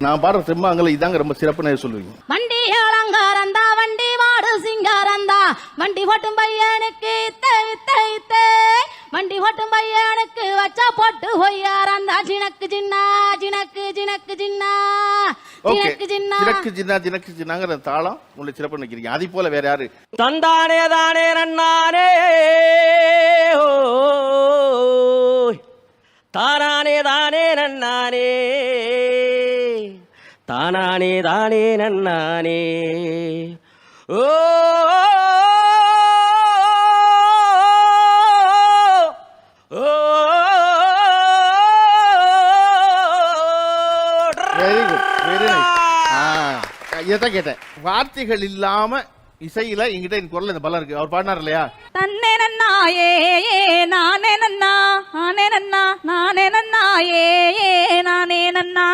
நான் பாடுற செம்மாங்கல இதாங்க ரொம்ப சிறப்புன்னு சொல்லுவீங்க. வண்டி அலங்காரந்தா வண்டி மாடு சிங்காரந்தா வண்டி ஓட்டும் பையனுக்கு இத்தை இத்தை இத்தை. வண்டி ஓட்டும் பையனுக்கு வச்சா போட்டு ஒய்யாரந்தா ஜினக்கு ஜின்னா ஜினக்கு ஜினக்கு ஜின்னா ஓகே. ஜினக்கு ஜின்னா ஜினக்கு ஜின்னா ஜினக்கு ஜின்னாங்கிற தாளம் உங்களுக்கு சிறப்பு நினைக்கிறீங்க. அதே போல வேற யாரு? தந்தானே தானே நன்னானே ஓய். தானானே தானே நன்னானே தானானே தானே நன்னானே ஓ வெரி குட் வெரி இதான் கேட்டேன் வார்த்தைகள் இல்லாம இசையில என்கிட்ட என் குரல் இந்த பலம் இருக்கு அவர் பாடினார் இல்லையா தன்னே நன்னா ஏ ஏ நானே நன்னா நானே நன்னா நானே நன்னா ஏ ஏ நானே நன்னா